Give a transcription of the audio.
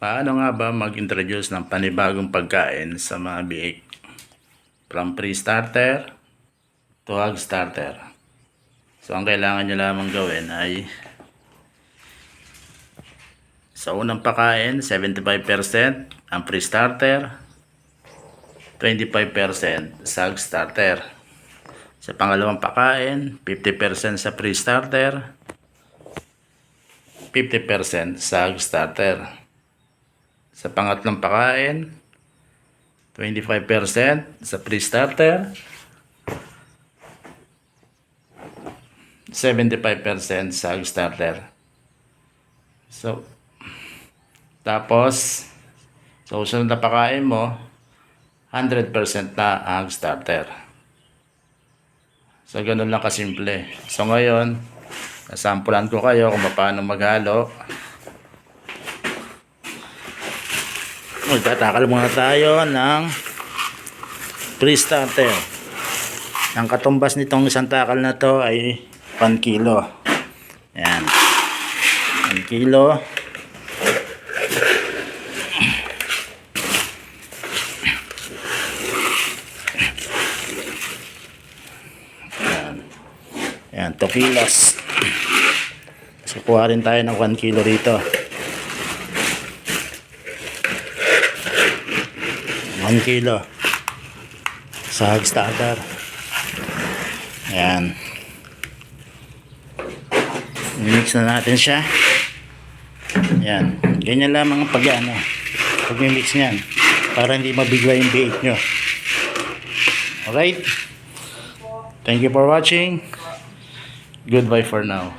Paano nga ba mag-introduce ng panibagong pagkain sa mga biik? From pre-starter to hog starter. So, ang kailangan nyo lamang gawin ay sa unang pakain, 75% ang pre-starter, 25% sa starter. Sa pangalawang pakain, 50% sa pre-starter, 50% sa hog starter. Sa pangatlong pakain, 25% sa pre-starter, 75% sa starter. So, tapos, sa susunod na pakain mo, 100% na ang starter. So, ganun lang kasimple. So, ngayon, nasampulan ko kayo kung paano maghalo. Magtatakal muna tayo ng pre-starter. Ang katumbas nitong isang takal na to ay 1 kilo. Yan. 1 kilo. Yan. Yan, 2 kilos. So, kuha rin tayo ng 1 kilo rito. 1 kilo. Sa hog starter. Yan. Mix na natin siya. Yan. Ganyan lamang ang pag ano. Pag mix niyan. Para hindi mabigla yung bake nyo. Alright. Thank you for watching. Goodbye for now.